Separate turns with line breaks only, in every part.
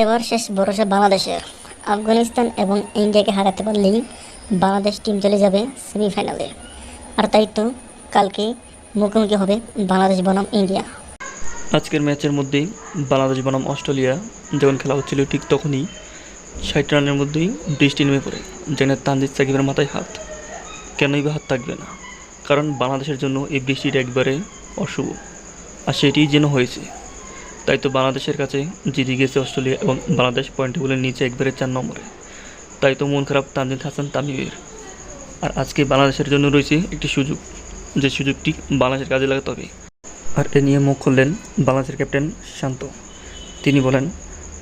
এবার শেষ ভরসা বাংলাদেশের। আফগানিস্তান এবং ইন্ডিয়াকে হারাতে পারলেই বাংলাদেশ টিম চলে যাবে সেমিফাইনালে আর তাই তো কালকে মুখোমুখি হবে বাংলাদেশ বনাম ইন্ডিয়া।
আজকের ম্যাচের মধ্যেই বাংলাদেশ বনাম অস্ট্রেলিয়া যখন খেলা হচ্ছিল ঠিক তখনই ষাট রানের মধ্যেই বৃষ্টি নেমে পড়ে, যেখানে তানজিদ সাকিবের মাথায় হাত। কেনই বা হাত থাকবে না? কারণ বাংলাদেশের জন্য এই বৃষ্টিটা একবারে অশুভ। আর সেটিই যেন হয়েছে। তাই তো বাংলাদেশের কাছে জিতে গেছে অস্ট্রেলিয়া এবং বাংলাদেশ পয়েন্ট টেবিলের নিচে একবারে চার নম্বরে। তাই তো মন খারাপ তানজিদ হাসান তামিমের। আর আজকে বাংলাদেশের জন্য রয়েছে একটি সুযোগ, যে সুযোগটি বাংলাদেশের কাজে লাগাতে হবে আর এ নিয়ে মুখ খুললেন বাংলাদেশের ক্যাপ্টেন শান্ত। তিনি বলেন,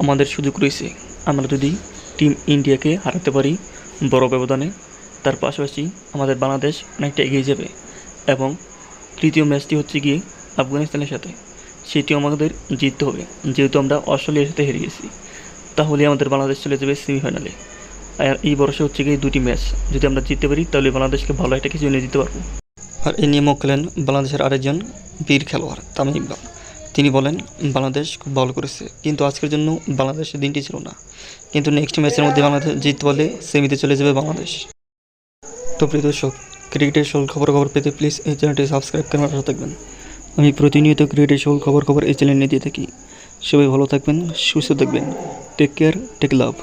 আমাদের সুযোগ রয়েছে, আমরা যদি টিম ইন্ডিয়াকে হারাতে পারি বড় ব্যবধানে, তার পাশাপাশি আমাদের বাংলাদেশ অনেকটা এগিয়ে যাবে এবং তৃতীয় ম্যাচটি হচ্ছে গিয়ে আফগানিস্তানের সাথে। সেটিও আমাদের জিততে হবে। যেহেতু আমরা অস্ট্রেলিয়ার সাথে হেরে গেছি তাহলে আমাদের বাংলাদেশ চলে যাবে সেমিফাইনালে আর এই বর্ষে হচ্ছে গিয়ে দুটি ম্যাচ যদি আমরা জিততে পারি, তাহলে বাংলাদেশকে ভালো একটা কিছু এনে দিতে পারব। আর এ নিয়ে মুখ খেলেন বাংলাদেশের আরেকজন বীর খেলোয়াড়, তামিম ইকবাল। তিনি বলেন, বাংলাদেশ খুব ভালো করেছে, কিন্তু আজকের জন্য বাংলাদেশের দিনটি ছিল না। কিন্তু নেক্সট ম্যাচের মধ্যে বাংলাদেশ জিততে পারলে সেমিতে চলে যাবে বাংলাদেশ। তো প্রিয় দর্শক, ক্রিকেটের সকল খবর খবর পেতে প্লিজ এই চ্যানেলটি সাবস্ক্রাইব করে থাকবেন। আমি প্রতিনিয়ত ক্রিকেটের সকল খবর খবর এই চ্যানেলে দিয়ে থাকি। সবাই ভালো থাকবেন, সুস্থ থাকবেন। টেক কেয়ার টেক লাভ